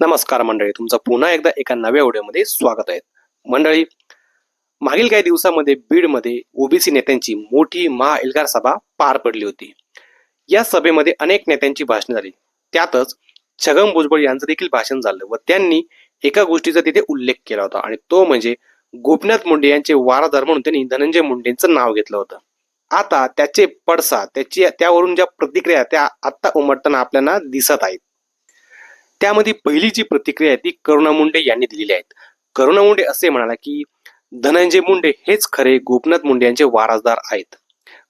नमस्कार मंडळी तुमचं पुन्हा एकदा एका नव्या व्हिडिओमध्ये स्वागत आहे. मंडळी मागील काही दिवसामध्ये बीडमध्ये ओबीसी नेत्यांची मोठी महाएल्गार सभा पार पडली होती. या सभेमध्ये अनेक नेत्यांची भाषणे झाली. त्यातच छगन भुजबळ यांचं देखील भाषण झालं व त्यांनी एका गोष्टीचा तिथे उल्लेख केला होता आणि तो म्हणजे गोपीनाथ मुंडे यांचे वारादार म्हणून त्यांनी धनंजय मुंडेंचं नाव घेतलं होतं. आता त्याचे पडसा त्याची त्यावरून ज्या प्रतिक्रिया त्या आत्ता उमटताना आपल्याला दिसत आहेत. त्यामध्ये पहिली जी प्रतिक्रिया आहे ती करुणा मुंडे यांनी दिलेली आहे. करुणा मुंडे असे म्हणाला की धनंजय मुंडे हेच खरे गोपनाथ मुंडे यांचे वारसदार आहेत.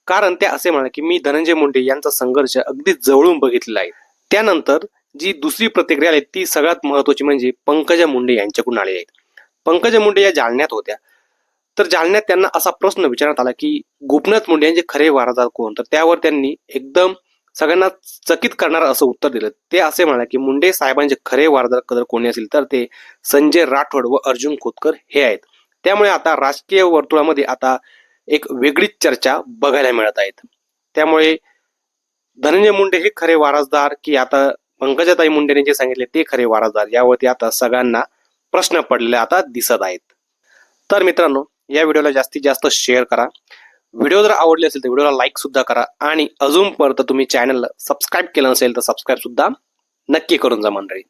कारण त्या असे म्हणाले की मी धनंजय मुंडे यांचा संघर्ष अगदी जवळून बघितलेला आहे. त्यानंतर जी दुसरी प्रतिक्रिया आली ती सगळ्यात महत्वाची म्हणजे पंकजा मुंडे यांच्याकडून आलेली आहेत पंकजा मुंडे या जालन्यात होत्या. तर जालन्यात त्यांना असा प्रश्न विचारण्यात आला की गोपनाथ मुंडे यांचे खरे वारसदार कोण? तर त्यावर त्यांनी एकदम सगळ्यांना चकित करणार असं उत्तर दिलं. ते असे म्हणाले की मुंडे साहेबांचे खरे वारदार कदर कोणी असेल तर ते संजय राठोड व अर्जुन खोतकर हे आहेत. त्यामुळे आता राजकीय वर्तुळामध्ये आता एक वेगळीच चर्चा बघायला मिळत आहेत. त्यामुळे धनंजय मुंडे हे खरे वारसदार की आता पंकजाताई मुंडेने जे सांगितले ते खरे वारसदार यावरती आता सगळ्यांना प्रश्न पडलेले आता दिसत आहेत. तर मित्रांनो या व्हिडिओला जास्तीत जास्त शेअर करा. व्हिडिओ जर आवडले असेल तर व्हिडिओला लाईक सुद्धा करा. आणि अजून पर्यंत तुम्ही चॅनलला सबस्क्राईब केलं नसेल तर सबस्क्राईब सुद्धा नक्की करून जा मंडळी.